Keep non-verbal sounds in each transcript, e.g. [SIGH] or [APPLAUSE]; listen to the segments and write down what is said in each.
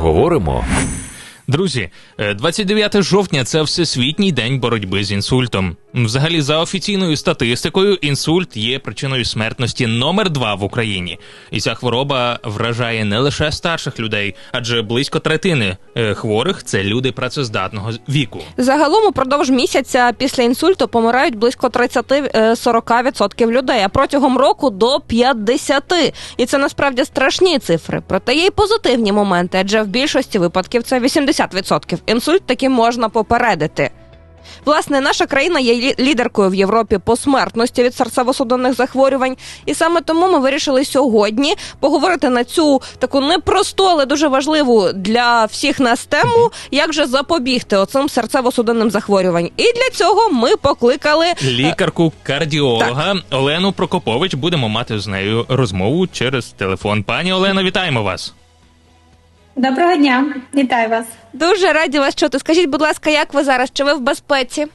Поговоримо. Друзі, е, 29 жовтня це всесвітній день боротьби з інсультом. Взагалі, за офіційною статистикою, інсульт є причиною смертності номер два в Україні, і ця хвороба вражає не лише старших людей, адже близько третини е, хворих це люди працездатного віку. Загалом упродовж місяця після інсульту помирають близько 30-40% людей, а протягом року до 50%. І це насправді страшні цифри. Проте є й позитивні моменти, адже в більшості випадків це 80%. Інсульт таки можна попередити. Власне, наша країна є лідеркою в Європі по смертності від серцево-судинних захворювань, і саме тому ми вирішили сьогодні поговорити на цю таку непросту, але дуже важливу для всіх нас тему, як же запобігти оцим серцево-судинним захворюванням. І для цього ми покликали Лікарку кардіолога Олену Прокопович будемо мати з нею розмову через телефон. Пані Олено, вітаємо вас. Доброго дня, вітаю вас. дуже раді вас чути. Скажіть, будь ласка, як ви зараз? Чи ви в безпеці?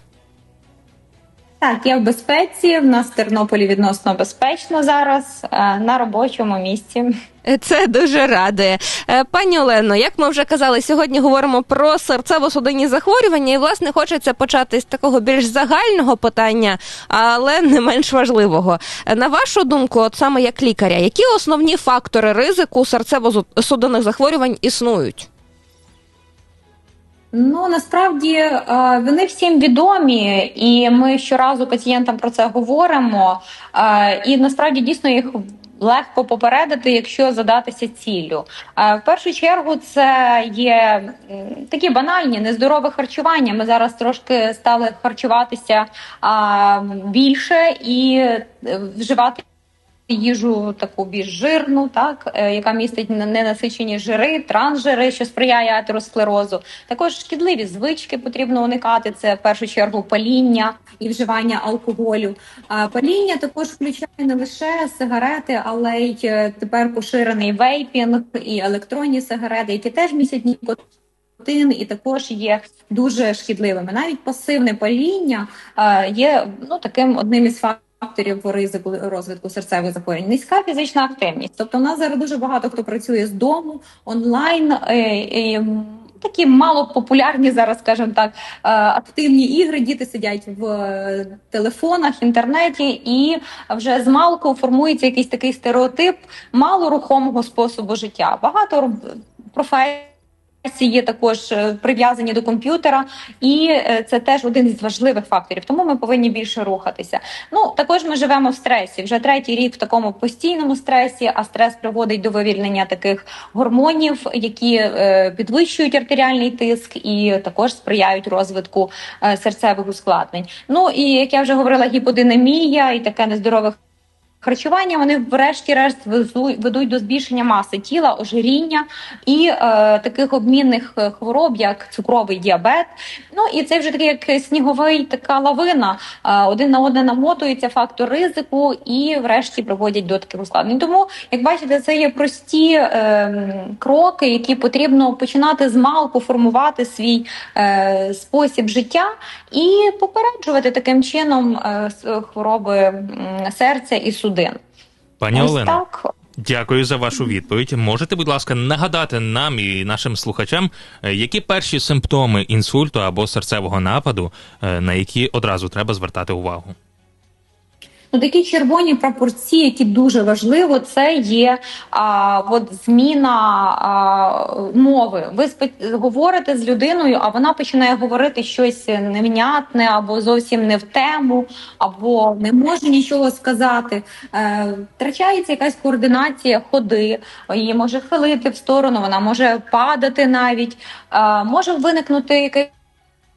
Так, я в безпеці. В нас в Тернополі відносно безпечно зараз е, на робочому місці. Це дуже радує. Е, Пані Олено, як ми вже казали, сьогодні говоримо про серцево-судинні захворювання, і власне хочеться почати з такого більш загального питання, але не менш важливого. На вашу думку, от саме як лікаря, які основні фактори ризику серцево-судинних захворювань існують? Ну насправді е, вони всім відомі, і ми щоразу пацієнтам про це говоримо. Е, І насправді дійсно їх. Легко попередити, якщо задатися ціллю. Е, В першу чергу це є такі банальні нездорове харчування. Ми зараз трошки стали харчуватися більше і вживати їжу таку більш жирну, так е, яка містить ненасичені жири, трансжири, що сприяє атеросклерозу. Також шкідливі звички потрібно уникати. Це в першу чергу паління і вживання алкоголю. Паління також включає не лише сигарети, але й е, тепер поширений вейпінг і електронні сигарети, які теж містять нікотин і також є дуже шкідливими. Навіть пасивне паління е, є ну таким одним із факторів факторів ризику розвитку серцевих захворювань. Низька фізична активність. Тобто, у нас зараз дуже багато хто працює з дому онлайн. е, і, Такі мало популярні зараз, скажімо так, е, активні ігри. Діти сидять в е, телефонах, інтернеті, і вже з малку формується якийсь такий стереотип малорухомого способу життя. Багато професій. Є також е, прив'язані до комп'ютера, і е, це теж один із важливих факторів. Тому ми повинні більше рухатися. Ну також ми живемо в стресі. Вже третій рік в такому постійному стресі. А стрес приводить до вивільнення таких гормонів, які е, підвищують артеріальний тиск і також сприяють розвитку серцевих ускладнень. Ну і як я вже говорила, гіподинамія і таке нездорове харчування. Вони врешті-решт ведуть до збільшення маси тіла, ожиріння і е, таких обмінних е, хвороб, як цукровий діабет. Ну і це вже такий як сніговий така лавина. Е, один на одне намотується фактор ризику, і врешті приводять до таких ускладнень. Тому, як бачите, це є прості е, кроки, які потрібно починати з малку формувати свій е, спосіб життя і попереджувати таким чином е, хвороби серця і судин. Пані Ось Олена, так. дякую за вашу відповідь. Можете, будь ласка, нагадати нам і нашим слухачам, е, які перші симптоми інсульту або серцевого нападу, е, на які одразу треба звертати увагу? Ну, такі червоні прапорці, які дуже важливо, це є а, от зміна а, мови. Ви спе- говорите з людиною, а вона починає говорити щось невнятне або зовсім не в тему, або не може нічого сказати. Е, втрачається якась координація ходи, її може хилити в сторону, вона може падати навіть, е, може виникнути якесь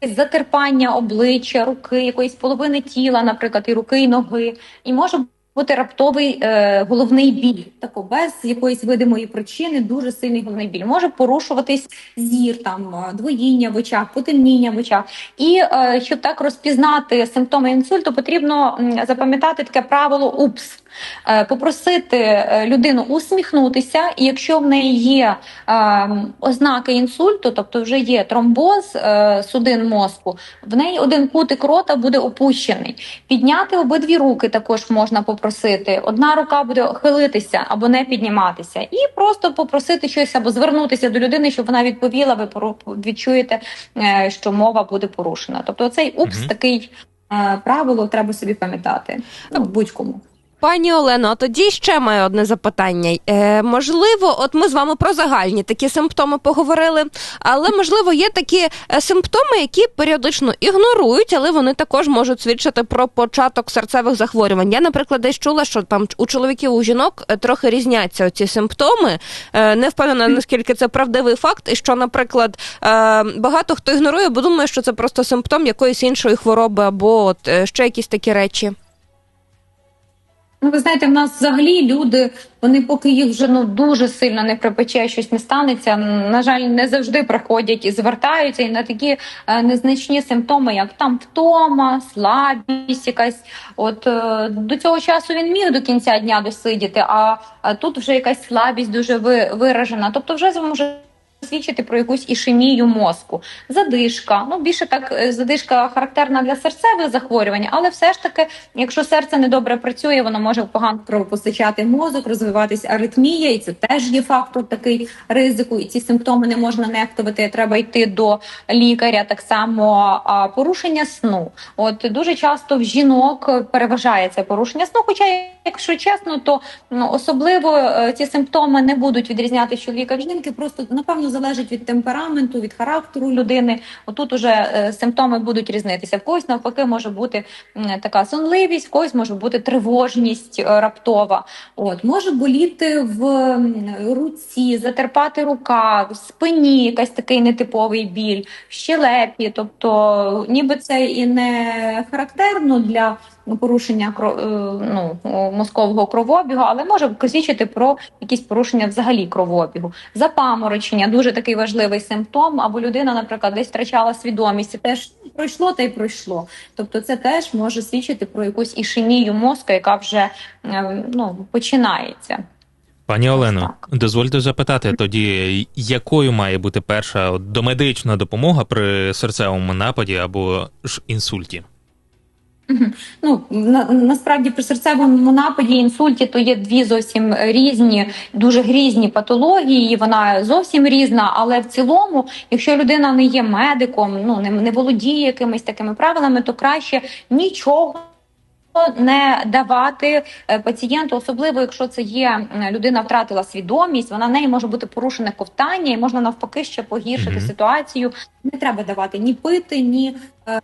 затерпання обличчя, руки, якоїсь половини тіла, наприклад, і руки, і ноги, і може бути раптовий е, головний біль, тако без якоїсь видимої причини, дуже сильний головний біль. Може порушуватись зір, там е, двоїння в очах, потемніння в очах. І е, щоб так розпізнати симптоми інсульту, потрібно запам'ятати таке правило УПС. Е, Попросити е, людину усміхнутися, і якщо в неї є е, ознаки інсульту, тобто вже є тромбоз судин мозку, в неї один кутик рота буде опущений. Підняти обидві руки також можна попросити. Одна рука буде хилитися або не підніматися, і просто попросити щось або звернутися до людини, щоб вона відповіла. Ви відчуєте, що мова буде порушена. Тобто, цей упс такий правило треба собі пам'ятати. Ну, будь-кому. Пані Олено, а тоді ще маю одне запитання. Е, можливо, от ми з вами про загальні такі симптоми поговорили, але можливо є такі е, симптоми, які періодично ігнорують, але вони також можуть свідчити про початок серцевих захворювань. Я, наприклад, десь чула, що там у чоловіків у жінок е, трохи різняться ці симптоми. Е, не впевнена, наскільки це правдивий факт, і що, наприклад, е, багато хто ігнорує, бо думає, що це просто симптом якоїсь іншої хвороби або от е, ще якісь такі речі. Ну, ви знаєте, в нас взагалі люди, вони поки їх вже ну дуже сильно не припече, щось не станеться. На жаль, не завжди приходять і звертаються і на такі е, незначні симптоми, як там втома, слабість, якась. От е, до цього часу він міг до кінця дня досидіти, а, а тут вже якась слабість дуже ви, виражена. Тобто, вже може свідчити про якусь ішемію мозку, задишка. Ну більше так е, задишка характерна для серцевих захворювань, але все ж таки, якщо серце недобре працює, воно може погано кровопостачати мозок, розвиватись аритмія, і це теж є фактор такий ризику. І ці симптоми не можна нехтувати. Треба йти до лікаря. Так само а, порушення сну. От дуже часто в жінок переважає це порушення сну. Хоча, якщо чесно, то ну, особливо е, ці симптоми не будуть відрізнятися чоловіка від жінки. Просто напевно залежить від темпераменту, від характеру людини. Отут уже е, симптоми будуть різнитися. В когось навпаки може бути така сонливість, в когось може бути тривожність е, раптова. От може боліти в руці, затерпати рука, в спині якась такий нетиповий біль, щелепі. Тобто, ніби це і не характерно для порушення е, ну, мозкового кровообігу, але може свідчити про якісь порушення взагалі кровообігу. Запаморочення дуже такий важливий симптом. Або людина, наприклад, десь втрачала свідомість. Це теж пройшло та й пройшло. Тобто, це теж може свідчити про якусь ішемію мозку, яка вже е, ну, починається. Пані Олено, дозвольте запитати тоді, якою має бути перша домедична допомога при серцевому нападі або ж інсульті? Ну на, насправді при серцевому нападі інсульті то є дві зовсім різні, дуже грізні патології. Вона зовсім різна. Але в цілому, якщо людина не є медиком, ну не, не володіє якимись такими правилами, то краще нічого. Не давати е, пацієнту, особливо якщо це є людина втратила свідомість, вона в неї може бути порушене ковтання, і можна навпаки ще погіршити Мгм. ситуацію. Не треба давати ні пити, ні е,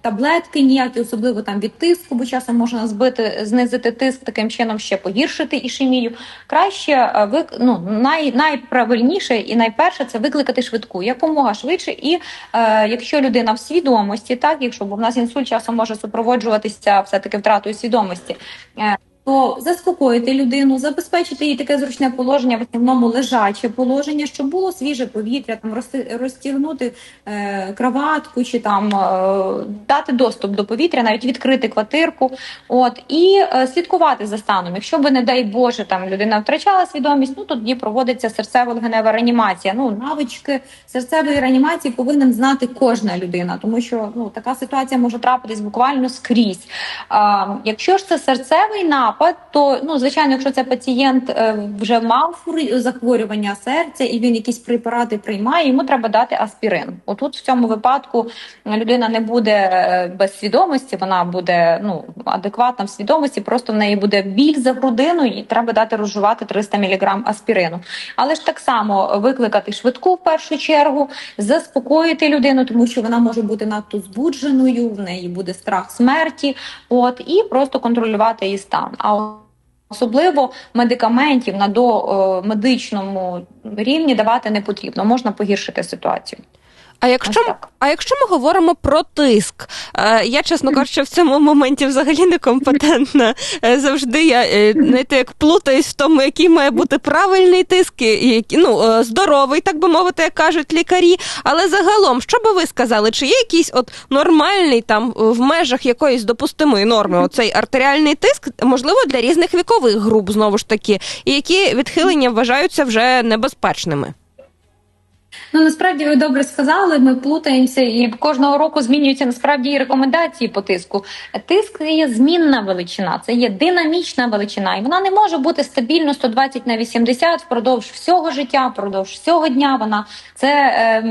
таблетки ніякі, особливо там від тиску, бо часом можна збити, знизити тиск, таким чином ще погіршити ішемію. Краще е, ну, най... найправильніше і найперше це викликати швидку якомога швидше. І е, якщо людина в свідомості, так якщо бо в нас інсульт часом може супроводжуватися все таки втратою свідомості. Е, то заспокоїти людину, забезпечити їй таке зручне положення, в основному лежаче положення, щоб було свіже повітря, там розтягнути е, краватку чи там е, дати доступ до повітря, навіть відкрити квартирку. От і е, слідкувати за станом. Якщо би, не дай Боже, там людина втрачала свідомість, ну тоді проводиться серцево-легенева реанімація. Ну навички серцевої реанімації повинен знати кожна людина, тому що ну така ситуація може трапитись буквально скрізь. А, якщо ж це серцевий напад, то ну звичайно, якщо це пацієнт е, вже мав захворювання серця і він якісь препарати приймає, йому треба дати аспірин. Отут в цьому випадку людина не буде е, без свідомості, вона буде ну адекватна в свідомості, просто в неї буде біль за грудиною, і треба дати розжувати 300 мг аспірину. Але ж так само викликати швидку в першу чергу, заспокоїти людину, тому що вона може бути надто збудженою, в неї буде страх смерті. От і просто контролювати її стан. А Особливо медикаментів на домедичному рівні давати не потрібно, можна погіршити ситуацію. А якщо, а якщо ми говоримо про тиск, е, я чесно кажучи, в цьому моменті взагалі некомпетентна. Е, Завжди я е, знаєте, як плутаюсь в тому, який має бути правильний тиск, і ну здоровий, так би мовити, як кажуть лікарі. Але загалом, що би ви сказали, чи є якийсь от нормальний там в межах якоїсь допустимої норми оцей артеріальний тиск, можливо, для різних вікових груп знову ж таки, і які відхилення вважаються вже небезпечними? Ну насправді ви добре сказали. Ми плутаємося, і кожного року змінюються насправді і рекомендації по тиску. Тиск є змінна величина, це є динамічна величина, і вона не може бути стабільно 120 на 80 впродовж всього життя, впродовж всього дня. Вона це е,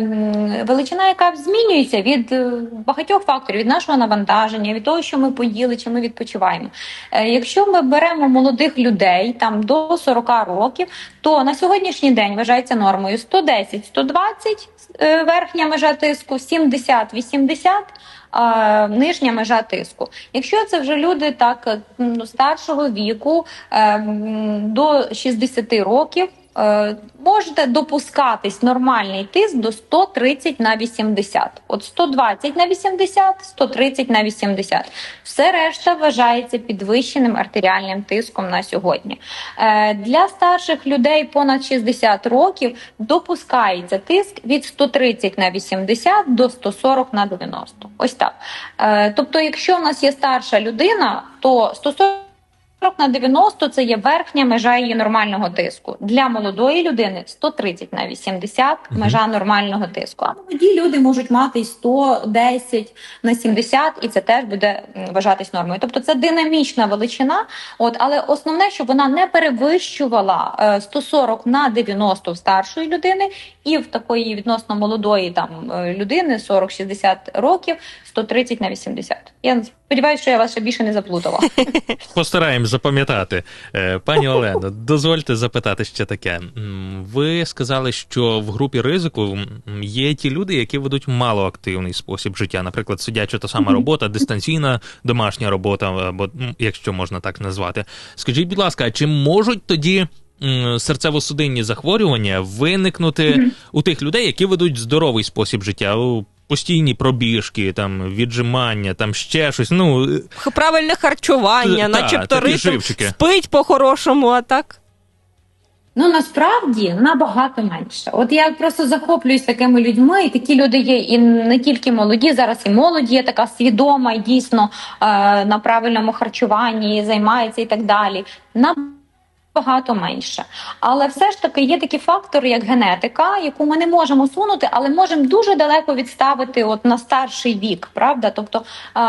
величина, яка змінюється від е, багатьох факторів, від нашого навантаження, від того, що ми поїли, чи ми відпочиваємо. Е, якщо ми беремо молодих людей там до 40 років, то на сьогоднішній день вважається нормою 110, 120, 120 е, верхня межа тиску, 70-80 нижня межа тиску. Якщо це вже люди так е, ну, старшого віку е, до 60 років е, Можете допускатись нормальний тиск до 130 на 80. От 120 на 80, 130 на 80. Все решта вважається підвищеним артеріальним тиском на сьогодні. Е, Для старших людей понад 60 років допускається тиск від 130 на 80 до 140 на 90. Ось так. Е, Тобто, якщо в нас є старша людина, то 140 на 90 – це є верхня межа її нормального тиску. Для молодої людини 130 на 80 – межа нормального тиску. А молоді люди можуть мати й 110 на 70, і це теж буде вважатись нормою. Тобто це динамічна величина. От, але основне, щоб вона не перевищувала е, 140 на 90 в старшої людини, і в такої відносно молодої там е, людини 40-60 років 130 на 80. Я сподіваюся, що я вас ще більше не заплутала. [LAUGHS] Постараємось запам'ятати. Е, Пані Олено, дозвольте запитати ще таке. Ви сказали, що в групі ризику є ті люди, які ведуть малоактивний спосіб життя, наприклад, сидяча та сама робота, дистанційна домашня робота, або якщо можна так назвати. Скажіть, будь ласка, чи можуть тоді серцево-судинні захворювання виникнути у тих людей, які ведуть здоровий спосіб життя? У Постійні пробіжки, там віджимання, там ще щось. Ну Правильне харчування, Та, начебто ритм спить по-хорошому, а так. Ну насправді набагато менше. От я просто захоплююсь такими людьми, і такі люди є і не тільки молоді, зараз і молодь є така свідома і дійсно е, на правильному харчуванні займається і так далі. Набагато менше. Але все ж таки є такі фактори, як генетика, яку ми не можемо сунути, але можемо дуже далеко відставити от на старший вік, правда? Тобто е,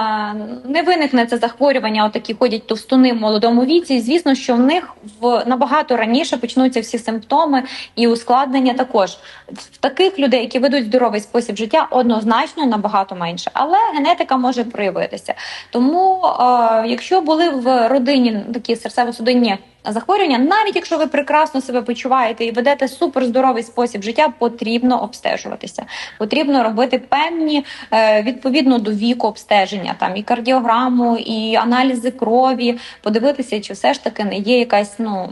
не виникне це захворювання, отакі ходять товстуни в молодому віці. І звісно, що в них в набагато раніше почнуться всі симптоми і ускладнення також. В таких людей, які ведуть здоровий спосіб життя, однозначно набагато менше. Але генетика може проявитися. Тому, е, якщо були в родині такі серцево-судинні захворювання, навіть якщо ви прекрасно себе почуваєте і ведете суперздоровий спосіб життя, потрібно обстежуватися. Потрібно робити певні е, відповідно до віку обстеження, там і кардіограму, і аналізи крові, подивитися, чи все ж таки не є якась ну.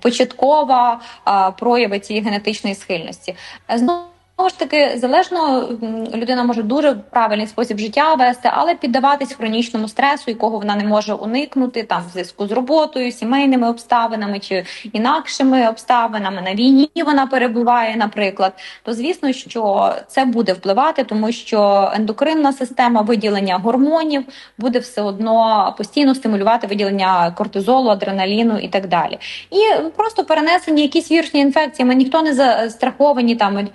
Початкова а, прояви цієї генетичної схильності. Знову ж таки, залежно людина може дуже правильний спосіб життя вести, але піддаватись хронічному стресу, якого вона не може уникнути, там в зв'язку з роботою, сімейними обставинами чи інакшими обставинами на війні вона перебуває, наприклад. То звісно, що це буде впливати, тому що ендокринна система виділення гормонів буде все одно постійно стимулювати виділення кортизолу, адреналіну і так далі. І просто перенесені якісь вірусні інфекції. Ми ніхто не застраховані там від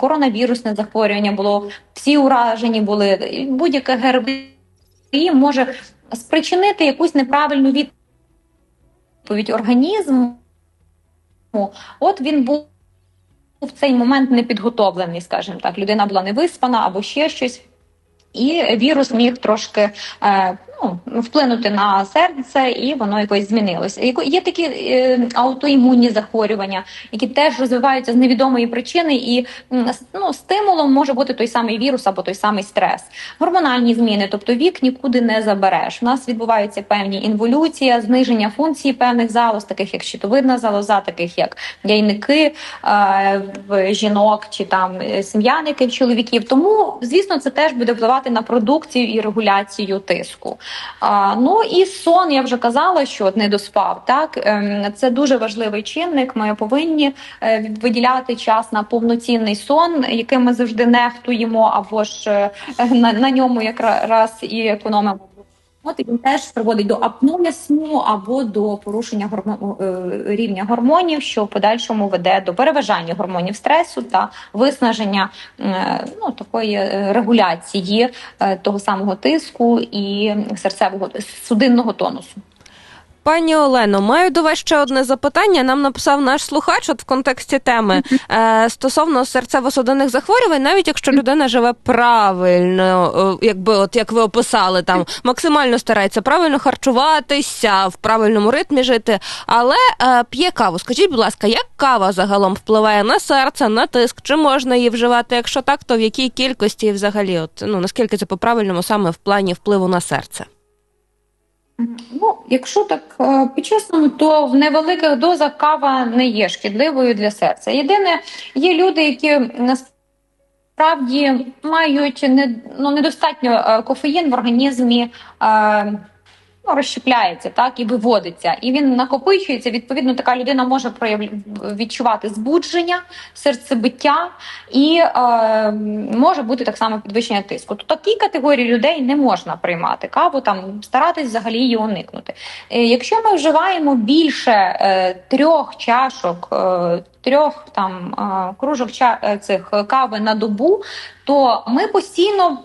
коронавірусне захворювання було, всі уражені були. Будь-яке ГРВІ може спричинити якусь неправильну відповідь організму. От він був в цей момент не підготовлений, скажімо так. Людина була не виспана або ще щось. І вірус міг трошки е, ну, вплинути на серце, і воно якось змінилося. Є такі е, аутоімунні захворювання, які теж розвиваються з невідомої причини, і ну, стимулом може бути той самий вірус або той самий стрес. Гормональні зміни, тобто вік нікуди не забереш. У нас відбуваються певні інволюція, зниження функцій певних залоз, таких як щитовидна залоза, таких як яйники е, в жінок чи там е, сім'яники чоловіків. Тому, звісно, це теж буде впливати на продукцію і регуляцію тиску. А, ну і сон, я вже казала, що не доспав. Так Ем, це дуже важливий чинник. Ми повинні е, виділяти час на повноцінний сон, яким ми завжди нехтуємо, або ж е, на, на ньому якраз і економимо. Він теж приводить до апноя сну або до порушення гормон, е, рівня гормонів, що в подальшому веде до переважання гормонів стресу та виснаження е, ну, такої е, регуляції того самого тиску і серцевого судинного тонусу. Пані Олено, маю до вас ще одне запитання. Нам написав наш слухач от в контексті теми е, стосовно серцево-судинних захворювань, навіть якщо людина живе правильно, е, якби от як ви описали, там максимально старається правильно харчуватися, в правильному ритмі жити, але е, п'є каву. Скажіть, будь ласка, як кава загалом впливає на серце, на тиск? Чи можна її вживати? Якщо так, то в якій кількості і взагалі, от ну наскільки це по правильному саме в плані впливу на серце? Ну, якщо так е, по-чесному, то в невеликих дозах кава не є шкідливою для серця. Єдине, є люди, які насправді мають не, ну, недостатньо е, кофеїн в організмі. Ну, розщепляється так і виводиться, і він накопичується. Відповідно, така людина може прояв... відчувати збудження, серцебиття і е, може бути так само підвищення тиску. То такі категорії людей не можна приймати каву, там старатись взагалі її уникнути. Е, якщо ми вживаємо більше е, трьох чашок. Е, Трьох там е, кружок е, цих кави на добу, то ми постійно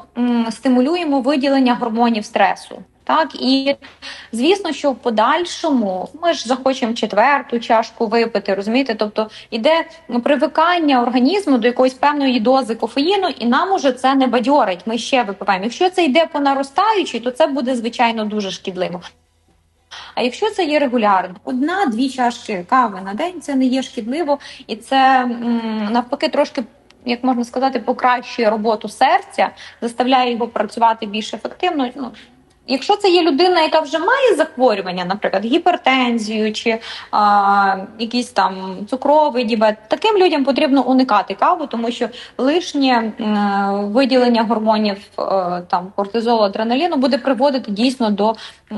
стимулюємо виділення гормонів стресу. Так і звісно, що в подальшому ми ж захочемо четверту чашку випити, розумієте? Тобто іде привикання організму до якоїсь певної дози кофеїну, і нам уже це не бадьорить. Ми ще випиваємо. Якщо це йде по наростаючій, то це буде звичайно дуже шкідливо. А якщо це є регулярно, одна-дві чашки кави на день це не є шкідливо, і це навпаки трошки. Як можна сказати, покращує роботу серця, заставляє його працювати більш ефективно. Ну Якщо це є людина, яка вже має захворювання, наприклад, гіпертензію чи а, якийсь там цукровий діабет, таким людям потрібно уникати каву, тому що лишнє а, виділення гормонів а, е, там кортизолу, адреналіну буде приводити дійсно до а,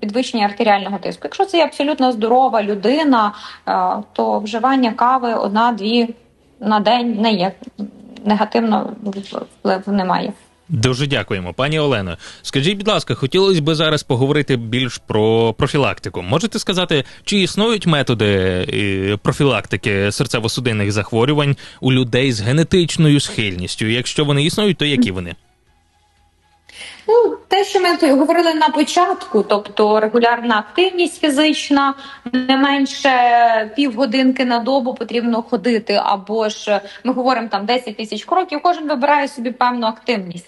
підвищення артеріального тиску. Якщо це є абсолютно здорова людина, а, е, то вживання кави одна-дві на день не є негативно впливу немає. Дуже дякуємо, пані Олено. Скажіть, будь ласка, хотілося б зараз поговорити більш про профілактику. Можете сказати, чи існують методи е, профілактики серцево-судинних захворювань у людей з генетичною схильністю? Якщо вони існують, то які вони? Ну, те, що ми говорили на початку, тобто регулярна активність фізична, не менше півгодинки на добу потрібно ходити, або ж ми говоримо там 10 тисяч кроків, кожен вибирає собі певну активність.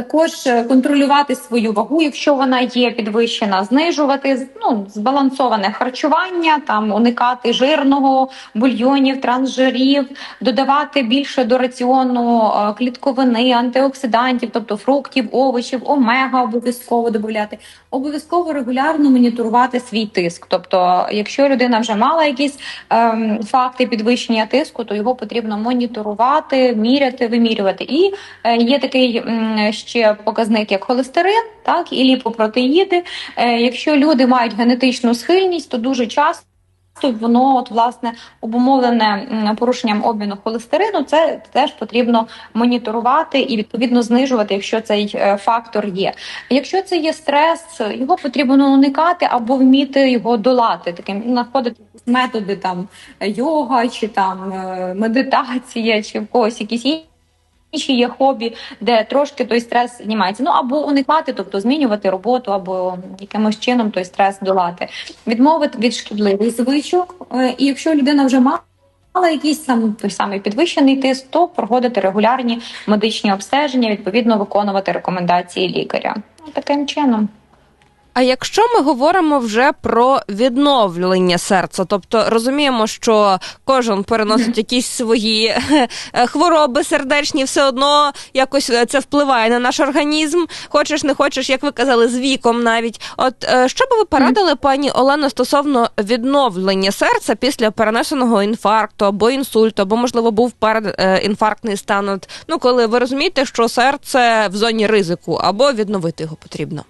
Також е, контролювати свою вагу, якщо вона є підвищена, знижувати ну, збалансоване харчування, там уникати жирного, бульйонів, трансжирів, додавати більше до раціону е, клітковини, антиоксидантів, тобто фруктів, овочів, омега обов'язково додати. Обов'язково регулярно моніторувати свій тиск. Тобто, якщо людина вже мала якісь ем, факти підвищення тиску, то його потрібно моніторувати, міряти, вимірювати. І е, є такий. М, ще показник як холестерин, так і ліпопротеїди. Е, якщо люди мають генетичну схильність, то дуже часто. Воно от власне обумовлене порушенням обміну холестерину, це теж потрібно моніторувати і відповідно знижувати, якщо цей е, фактор є. Якщо це є стрес, його потрібно уникати або вміти його долати. Таким знаходити методи там йога чи там е, медитація, чи в когось якісь інші. Інші є хобі, де трошки той стрес знімається. Ну або уникати, тобто змінювати роботу, або якимось чином той стрес долати, відмовити від шкідливих звичок. Е, і якщо людина вже мала якийсь сам той самий підвищений тиск, то проводити регулярні медичні обстеження, відповідно виконувати рекомендації лікаря. Таким чином. А якщо ми говоримо вже про відновлення серця, тобто розуміємо, що кожен переносить [LAUGHS] якісь свої е, хвороби сердечні, все одно якось це впливає на наш організм. Хочеш, не хочеш, як ви казали, з віком навіть. От е, що би ви порадили, пані Олено, стосовно відновлення серця після перенесеного інфаркту або інсульту, або можливо був передінфарктний стан? От, Ну коли ви розумієте, що серце в зоні ризику, або відновити його потрібно.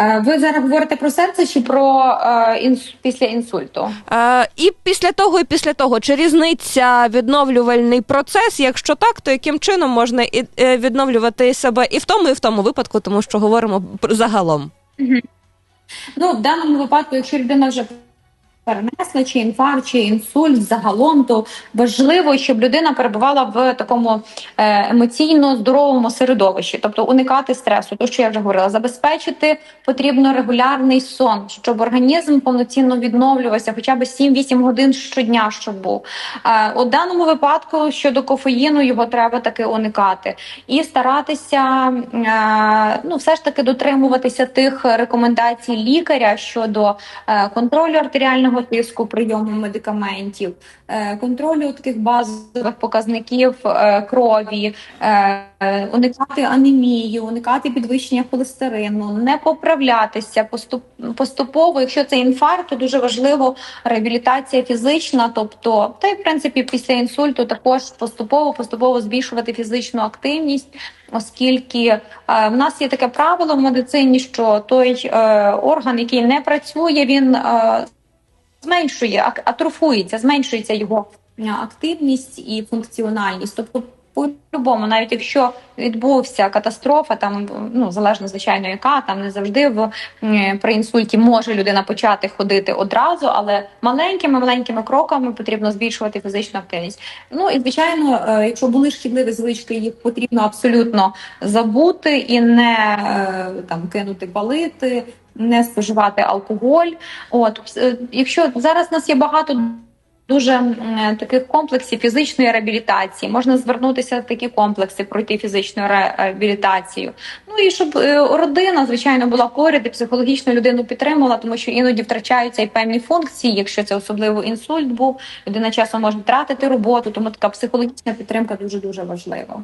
Е, Ви зараз говорите про серце чи про е, інс... після інсульту? Е, і після того, і після того, чи різниця відновлювальний процес? Якщо так, то яким чином можна і, е, відновлювати себе і в тому, і в тому випадку, тому що говоримо загалом. Ну, в даному випадку, якщо людина вже перенесла чи інфаркт, чи інсульт загалом, то важливо, щоб людина перебувала в такому е, емоційно здоровому середовищі, тобто уникати стресу. То, що я вже говорила, забезпечити потрібно регулярний сон, щоб організм повноцінно відновлювався, хоча б 7-8 годин щодня, щоб був. Е, у даному випадку щодо кофеїну його треба таки уникати і старатися е, ну, все ж таки дотримуватися тих рекомендацій лікаря щодо контролю артеріального тиску, прийому медикаментів, е, контролю таких базових показників е, крові, е, уникати анемії, уникати підвищення холестерину, не поправлятися поступово. Якщо це інфаркт, то дуже важливо реабілітація фізична, тобто та й в принципі після інсульту також поступово поступово збільшувати фізичну активність. Оскільки е, в нас є таке правило в медицині, що той е, орган, який не працює, він е, зменшує, атрофується, зменшується його е, активність і функціональність. Тобто, по-любому, навіть якщо відбувся катастрофа, там ну залежно звичайно, яка там не завжди в е, при інсульті може людина почати ходити одразу, але маленькими маленькими кроками потрібно збільшувати фізичну активність. Ну і звичайно, е, якщо були шкідливі звички, їх потрібно абсолютно забути і не там кинути палити, не споживати алкоголь. От е, якщо зараз у нас є багато. Дуже таких комплексів фізичної реабілітації можна звернутися в такі комплекси, пройти фізичну реабілітацію. Ну і щоб е, родина, звичайно, була поряд і психологічно людину підтримувала, тому що іноді втрачаються і певні функції. Якщо це особливо інсульт був, людина часом може втратити роботу, тому така психологічна підтримка дуже дуже важлива.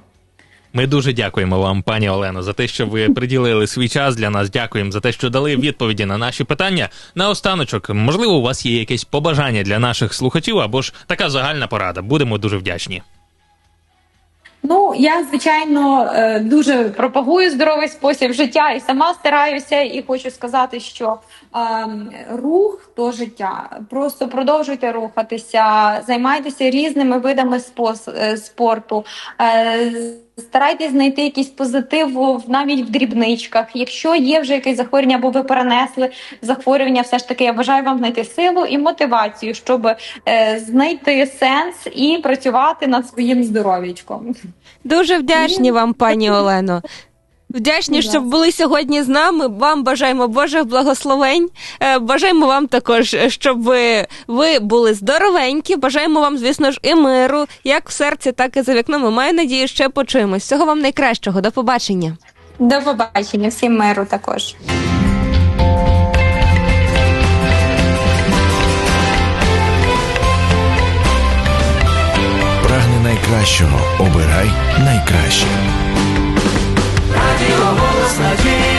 Ми дуже дякуємо вам, пані Олено, за те, що ви приділили свій час для нас. Дякуємо за те, що дали відповіді на наші питання. На останочок, можливо, у вас є якесь побажання для наших слухачів або ж така загальна порада. Будемо дуже вдячні. Ну, я звичайно е, дуже пропагую здоровий спосіб життя і сама стараюся, і хочу сказати, що ем, рух то життя. Просто продовжуйте рухатися, займайтеся різними видами е, спорту. Е, Старайтесь знайти якийсь позитив навіть в дрібничках. Якщо є вже якесь захворювання, або ви перенесли захворювання, все ж таки я бажаю вам знайти силу і мотивацію, щоб е, знайти сенс і працювати над своїм здоров'ячком. Дуже вдячні вам, пані Олено. Вдячні, Будь що були сьогодні з нами. Вам бажаємо Божих благословень. Е, Бажаємо вам також, е, щоб ви, ви були здоровенькі. Бажаємо вам, звісно ж, і миру, як в серці, так і за вікном. І маю надію, ще почуємось. Всього вам найкращого. До побачення. До побачення, всім миру також. Прагни найкращого. Обирай найкраще. de robôs na gente.